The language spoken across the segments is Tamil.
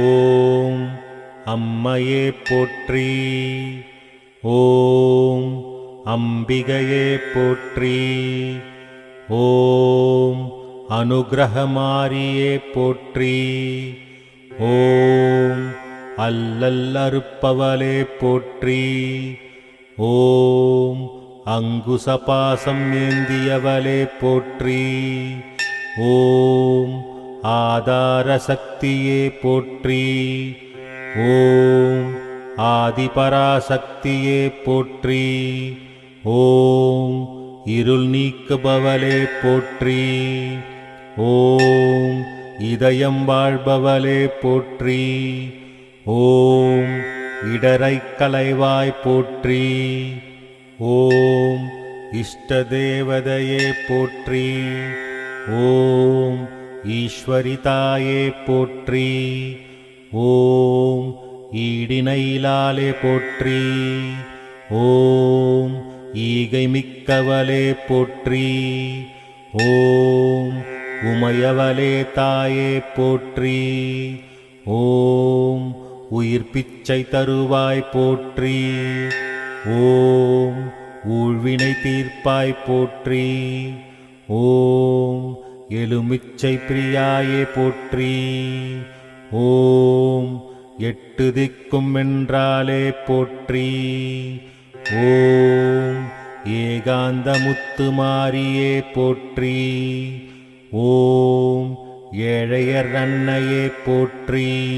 ஓம் அம்மையே போற்றி. ஓம் அம்பிகையே போற்றி. ஓம் அனுகிரகமாரியே போற்றி. ஓம் அல்லல் அறுப்பவளே போற்றி. ஓம் அங்குசபாசம் ஏந்தியவளே போற்றி. ஓம் ஆதார சக்தியே போற்றி. ஓம் ஆதிபராசக்தியே போற்றி. ஓம் இருள் நீக்குபவளே போற்றி. ஓம் இதயம் வாழ்பவளே போற்றி. ஓம் இடரை கலைவாய் போற்றி. ஓம் இஷ்ட தேவதையே போற்றி. ஓம் ஈஸ்வரிதாயே போற்றி. ஓம் ஈடினைலாலே போற்றி. ஓம் ஈகை மிக்கவலே போற்றி. ஓம் உமையவலே தாயே போற்றி. ஓம் உயிர் பிச்சை தருவாய் போற்றி. ஓம் ஊழ்வினை தீர்ப்பாய் போற்றி. ஓம் எலுமிச்சை பிரியாயே போற்றி. ஓம் எட்டு திக்கும் என்றாலே போற்றி. ஓம் ஏகாந்த முத்து மாரியே போற்றி. ஓம் ஏழையர் அன்னையே போற்றி.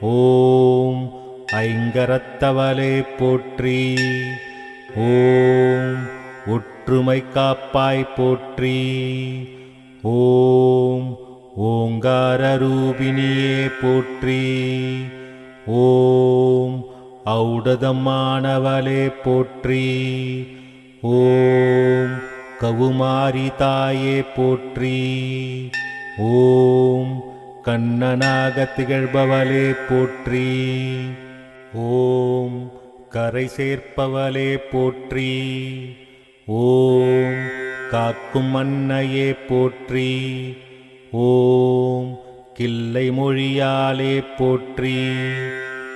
ஓம் ஐங்கரத்தவலே போற்றி. ஓம் ஒற்றுமை காப்பாய் போற்றி. ஓம் ஓங்கார ரூபிணியே போற்றி. ஓம் ஔடதமானவளே போற்றி. ஓம் கவுமாரி தாயே போற்றி. ஓம் கண்ணனாக திகழ்பவளே போற்றி. ஓம் கரை சேர்ப்பவளே போற்றி. ஓம் காக்கும் அன்னையே போற்றி. ஓம் கிள்ளை மொழியாலே போற்றி.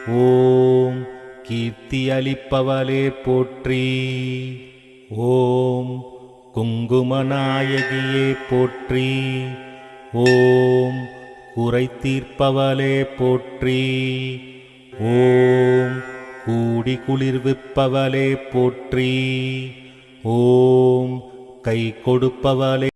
ஓம் கீர்த்தி அளிப்பவளே போற்றி. ஓம் குங்குமநாயகியே போற்றி. ஓம் குறை தீர்ப்பவளே போற்றி. ஓம் கூடி குளிர்விப்பவளே போற்றி. ஓம். கை கொடுப்பவளே.